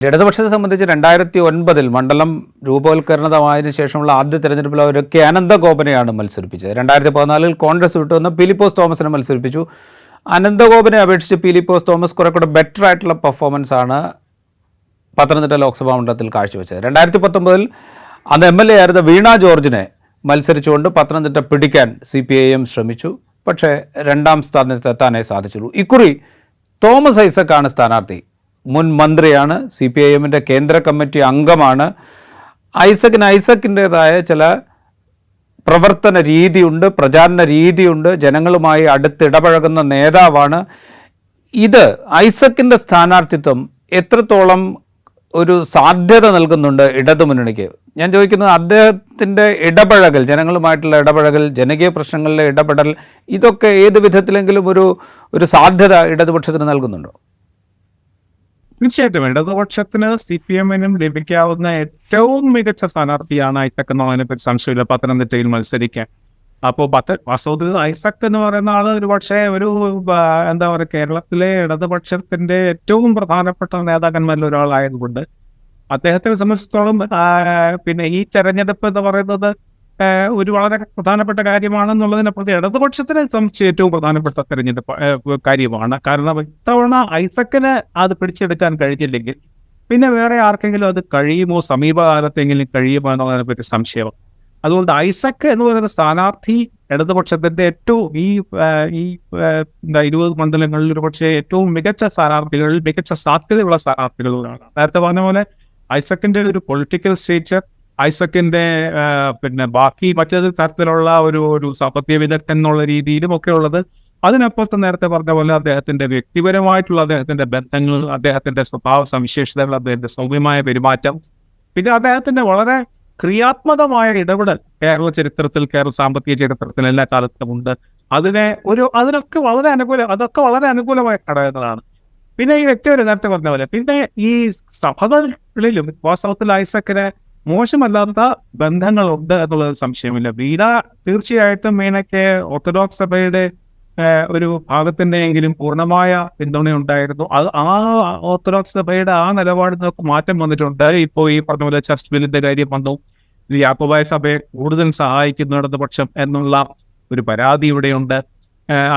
ഇടതുപക്ഷത്തെ സംബന്ധിച്ച് രണ്ടായിരത്തി ഒൻപതിൽ മണ്ഡലം രൂപവൽക്കരണമായതിനു ശേഷമുള്ള ആദ്യ തെരഞ്ഞെടുപ്പിൽ അവരൊക്കെ അനന്തഗോപനെയാണ് മത്സരിപ്പിച്ചത്. രണ്ടായിരത്തി പതിനാലിൽ കോൺഗ്രസ് വിട്ടുവന്ന പിലിപ്പോസ് തോമസിനെ മത്സരിപ്പിച്ചു. അനന്തഗോപനെ അപേക്ഷിച്ച് പിലിപ്പോസ് തോമസ് കുറെ കൂടെ ബെറ്റർ ആയിട്ടുള്ള പെർഫോമൻസ് ആണ് പത്തനംതിട്ട ലോക്സഭാ മണ്ഡലത്തിൽ കാഴ്ചവെച്ചത്. രണ്ടായിരത്തി പത്തൊമ്പതിൽ അന്ന് എം എൽ എ ആയിരുന്ന വീണ ജോർജിനെ മത്സരിച്ചുകൊണ്ട് പത്തനംതിട്ട പിടിക്കാൻ സി പി ഐ എം ശ്രമിച്ചു. പക്ഷേ രണ്ടാം സ്ഥാനത്തെത്താനേ സാധിച്ചുള്ളൂ. ഇക്കുറി തോമസ് ഐസക്കാണ് സ്ഥാനാർത്ഥി. മുൻ മന്ത്രിയാണ് സി പി ഐ എമ്മിന്റെ കേന്ദ്ര കമ്മിറ്റി അംഗമാണ്. ഐസക്കിന് ഐസക്കിന്റേതായ ചില പ്രവർത്തന രീതിയുണ്ട് പ്രചാരണ രീതിയുണ്ട്. ജനങ്ങളുമായി അടുത്തിടപഴകുന്ന നേതാവാണ്. ഇത് ഐസക്കിന്റെ സ്ഥാനാർത്ഥിത്വം എത്രത്തോളം ഒരു സാധ്യത നൽകുന്നുണ്ട് ഇടതുമുന്നണിക്ക്? ഞാൻ ചോദിക്കുന്നത് അദ്ദേഹത്തിന്റെ ഇടപഴകൽ ജനങ്ങളുമായിട്ടുള്ള ഇടപഴകൽ ജനകീയ പ്രശ്നങ്ങളിലെ ഇടപെടൽ ഇതൊക്കെ ഏത് വിധത്തിലെങ്കിലും ഒരു ഒരു സാധ്യത ഇടതുപക്ഷത്തിന് നൽകുന്നുണ്ടോ? തീർച്ചയായിട്ടും. ഇടതുപക്ഷത്തിന് സി പി എമ്മിനും ലഭിക്കാവുന്ന ഏറ്റവും മികച്ച സ്ഥാനാർത്ഥിയാണ് ഐസക് എന്നുള്ളതിനെ പറ്റി സംശയമില്ല പത്തനംതിട്ടയിൽ മത്സരിക്കാൻ. അപ്പോൾ പത്ത് വാസ്തവത്തിൽ ഐസക് എന്ന് പറയുന്ന ആൾ ഒരു പക്ഷേ ഒരു എന്താ പറയുക കേരളത്തിലെ ഇടതുപക്ഷത്തിന്റെ ഏറ്റവും പ്രധാനപ്പെട്ട നേതാക്കന്മാരിൽ ഒരാളായതുകൊണ്ട് അദ്ദേഹത്തെ സംബന്ധിച്ചിടത്തോളം പിന്നെ ഈ തെരഞ്ഞെടുപ്പ് എന്ന് പറയുന്നത് ഒരു വളരെ പ്രധാനപ്പെട്ട കാര്യമാണെന്നുള്ളതിനപ്പുറത്ത് ഇടതുപക്ഷത്തിനെ സംബന്ധിച്ച് ഏറ്റവും പ്രധാനപ്പെട്ട തെരഞ്ഞെടുപ്പ് കാര്യമാണ്. കാരണം ഇത്തവണ ഐസക്കിന് അത് പിടിച്ചെടുക്കാൻ കഴിഞ്ഞില്ലെങ്കിൽ പിന്നെ വേറെ ആർക്കെങ്കിലും അത് കഴിയുമോ? സമീപകാലത്തെങ്കിലും കഴിയുമോ എന്നുള്ളതിനെ പറ്റി സംശയം. അതുകൊണ്ട് ഐസക് എന്ന് പറയുന്ന സ്ഥാനാർത്ഥി ഇടതുപക്ഷത്തിന്റെ ഏറ്റവും ഈ ഈ എന്താ ഇരുപത് മണ്ഡലങ്ങളിൽ ഒരു പക്ഷേ ഏറ്റവും മികച്ച സ്ഥാനാർത്ഥികളിൽ മികച്ച സാധ്യതയുള്ള സ്ഥാനാർത്ഥികളിലാണ് നേരത്തെ പറഞ്ഞ പോലെ ഐസക്കിന്റെ ഒരു പൊളിറ്റിക്കൽ സ്റ്റേച്ചർ ഐസക്കിന്റെ പിന്നെ ബാക്കി മറ്റേത് തരത്തിലുള്ള ഒരു ഒരു സാമ്പത്തിക വിദഗ്ധൻ എന്നുള്ള രീതിയിലും ഒക്കെ ഉള്ളത്. അതിനപ്പുറത്ത് നേരത്തെ പറഞ്ഞ പോലെ അദ്ദേഹത്തിന്റെ വ്യക്തിപരമായിട്ടുള്ള അദ്ദേഹത്തിന്റെ ബന്ധങ്ങൾ അദ്ദേഹത്തിന്റെ സ്വഭാവ സവിശേഷതകൾ അദ്ദേഹത്തിന്റെ സൗമ്യമായ പെരുമാറ്റം. പിന്നെ അദ്ദേഹത്തിന്റെ വളരെ ക്രിയാത്മകമായ ഇടപെടൽ കേരള ചരിത്രത്തിൽ കേരള സാമ്പത്തിക ചരിത്രത്തിൽ എല്ലാ കാലത്തും ഉണ്ട്. അതിനെ ഒരു അതിനൊക്കെ വളരെ അനുകൂല അതൊക്കെ വളരെ അനുകൂലമായ ഘടകങ്ങളാണ് പിന്നെ ഈ വ്യക്തിപരം നേരത്തെ പറഞ്ഞ പോലെ പിന്നെ ഈ സഭകളിലും വാസ്തവത്തിൽ ഐസക്കിന് മോശമല്ലാത്ത ബന്ധങ്ങളുണ്ട് എന്നുള്ളത് സംശയമില്ല. വീണ തീർച്ചയായിട്ടും വീണയ്ക്ക് ഓർത്തഡോക്സ് സഭയുടെ ഒരു ഭാഗത്തിന്റെയെങ്കിലും പൂർണമായ പിന്തുണ ഉണ്ടായിരുന്നു അത് ആ ഓർത്തഡോക്സ് സഭയുടെ ആ നിലപാടിൽ നിന്നൊക്കെ മാറ്റം വന്നിട്ടുണ്ട്. ഇപ്പോൾ ഈ പറഞ്ഞ പോലെ ചർച്ച് ബില്ലിന്റെ കാര്യം വന്നു. യാക്കോബായ സഭയെ കൂടുതൽ സഹായിക്കുന്നിടത്ത് പക്ഷം എന്നുള്ള ഒരു പരാതി ഇവിടെയുണ്ട്.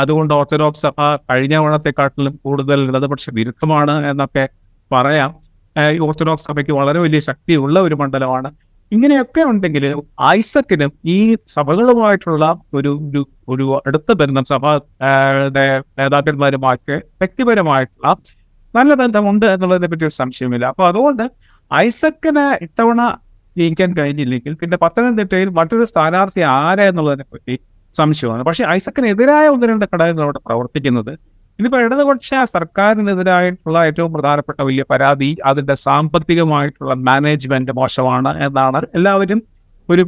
അതുകൊണ്ട് ഓർത്തഡോക്സ് സഭ കഴിഞ്ഞ ഓണത്തെക്കാട്ടിലും കൂടുതൽ ഇടതുപക്ഷ വിരുദ്ധമാണ് എന്നൊക്കെ പറയാം. ഓർത്തഡോക്സ് സഭയ്ക്ക് വളരെ വലിയ ശക്തിയുള്ള ഒരു മണ്ഡലമാണ്. ഇങ്ങനെയൊക്കെ ഉണ്ടെങ്കിൽ ഐസക്കിനും ഈ സഭകളുമായിട്ടുള്ള ഒരു ഒരു അടുത്ത ബന്ധം സഭ നേതാക്കന്മാരുമായിട്ട് വ്യക്തിപരമായിട്ടുള്ള നല്ല ബന്ധമുണ്ട് എന്നുള്ളതിനെ പറ്റി ഒരു സംശയമില്ല അപ്പൊ അതുകൊണ്ട് ഐസക്കിന് ഇത്തവണ ജയിക്കാൻ കഴിഞ്ഞില്ലെങ്കിൽ പിന്നെ പത്തനംതിട്ടയിൽ മറ്റൊരു സ്ഥാനാർത്ഥി ആരാ എന്നുള്ളതിനെ പറ്റി സംശയമാണ്. പക്ഷേ ഐസക്കിനെതിരായ ഒന്ന് രണ്ട് ഘടകങ്ങൾ അവിടെ പ്രവർത്തിക്കുന്നത്. ഇതിപ്പോ ഇടതുപക്ഷ സർക്കാരിനെതിരായിട്ടുള്ള ഏറ്റവും പ്രധാനപ്പെട്ട വലിയ പരാതി അതിന്റെ സാമ്പത്തികമായിട്ടുള്ള മാനേജ്മെന്റ് മോശമാണ് എന്നാണ് എല്ലാവരും ഒരു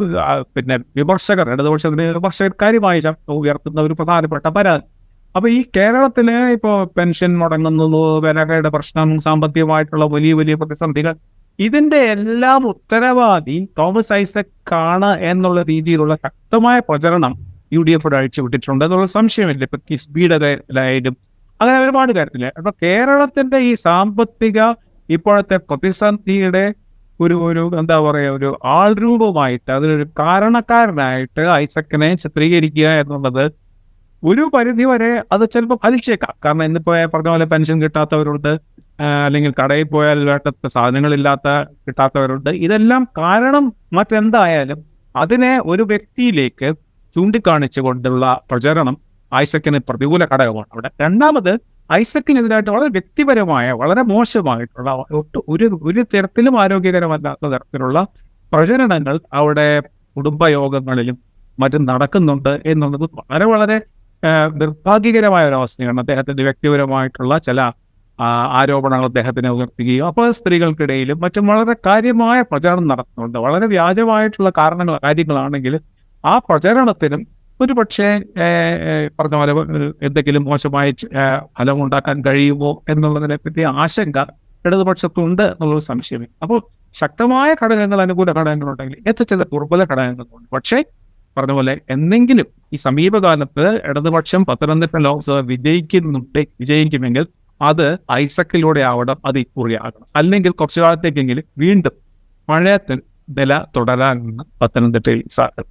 പിന്നെ വിമർശകർ ഇടതുപക്ഷത്തിന് വിമർശകർക്കാരുമായി ഉയർത്തുന്ന ഒരു പ്രധാനപ്പെട്ട പരാതി. അപ്പോൾ ഈ കേരളത്തിലെ ഇപ്പോൾ പെൻഷൻ മുടങ്ങുന്നത് വിലകളുടെ പ്രശ്നം സാമ്പത്തികമായിട്ടുള്ള വലിയ വലിയ പ്രതിസന്ധികൾ ഇതിന്റെ എല്ലാം ഉത്തരവാദി തോമസ് ഐസക് ആണ് എന്നുള്ള രീതിയിലുള്ള ശക്തമായ പ്രചരണം യു ഡി എഫ് അഴിച്ചുവിട്ടിട്ടുണ്ട്. എന്നുള്ള സംശയമില്ല. ഇപ്പൊ കിസ്ബിയുടെ കാര്യത്തിലായാലും അങ്ങനെ ഒരുപാട് കാര്യത്തിൽ. അപ്പൊ കേരളത്തിന്റെ ഈ സാമ്പത്തിക ഇപ്പോഴത്തെ പ്രതിസന്ധിയുടെ ഒരു ഒരു എന്താ പറയുക ഒരു ആൾരൂപമായിട്ട് അതിനൊരു കാരണക്കാരനായിട്ട് ഐസക്കിനെ ചിത്രീകരിക്കുക എന്നുള്ളത് ഒരു പരിധി വരെ അത് ചിലപ്പോൾ ഫലിച്ചേക്കാം. കാരണം ഇന്നിപ്പോ പറഞ്ഞ പോലെ പെൻഷൻ കിട്ടാത്തവരുണ്ട് അല്ലെങ്കിൽ കടയിൽ പോയാൽ വേണ്ട സാധനങ്ങളില്ലാത്ത കിട്ടാത്തവരുണ്ട്. ഇതെല്ലാം കാരണം മറ്റെന്തായാലും അതിനെ ഒരു വ്യക്തിയിലേക്ക് ചൂണ്ടിക്കാണിച്ചുകൊണ്ടുള്ള പ്രചരണം ഐസക്കിന് പ്രതികൂല ഘടകമാണ്. അവിടെ രണ്ടാമത് ഐസക്കിനെതിരായിട്ട് വളരെ വ്യക്തിപരമായ വളരെ മോശമായിട്ടുള്ള ഒട്ട് ഒരു ഒരു തരത്തിലും ആരോഗ്യകരമല്ലാത്ത തരത്തിലുള്ള പ്രചരണങ്ങൾ അവിടെ കുടുംബയോഗങ്ങളിലും മറ്റും നടക്കുന്നുണ്ട് എന്നുള്ളത് വളരെ വളരെ നിർഭാഗ്യകരമായ ഒരു അവസ്ഥയാണ്. അദ്ദേഹത്തിന്റെ വ്യക്തിപരമായിട്ടുള്ള ചില ആരോപണങ്ങൾ അദ്ദേഹത്തിനെ ഉയർത്തുകയും അപ്പോൾ സ്ത്രീകൾക്കിടയിലും മറ്റും വളരെ കാര്യമായ പ്രചാരണം നടത്തുന്നുണ്ട്. വളരെ വ്യാജമായിട്ടുള്ള കാരണങ്ങൾ കാര്യങ്ങളാണെങ്കിൽ ആ പ്രചരണത്തിനും ഒരു പക്ഷേ പറഞ്ഞ പോലെ എന്തെങ്കിലും മോശമായ ഫലം ഉണ്ടാക്കാൻ കഴിയുമോ എന്നുള്ളതിനെ പറ്റി ആശങ്ക ഇടതുപക്ഷത്തുണ്ട് എന്നുള്ളൊരു സംശയമേ അപ്പോൾ ശക്തമായ ഘടകങ്ങൾ അനുകൂല ഘടകങ്ങളുണ്ടെങ്കിൽ ഏറ്റവും ചില ദുർബല ഘടകങ്ങളുണ്ട്. പക്ഷേ പറഞ്ഞ പോലെ എന്തെങ്കിലും ഈ സമീപകാലത്ത് ഇടതുപക്ഷം പത്തനംതിട്ട ലോക്സഭ വിജയിക്കുന്നുണ്ട് വിജയിക്കുമെങ്കിൽ അത് ഐസക്കിലൂടെ ആവണം അത് ഇക്കുറി ആകണം അല്ലെങ്കിൽ കുറച്ചു കാലത്തേക്കെങ്കിലും വീണ്ടും പഴയ തെ- നില തുടരാനാണ് പത്തനംതിട്ടയിൽ സാധ്യത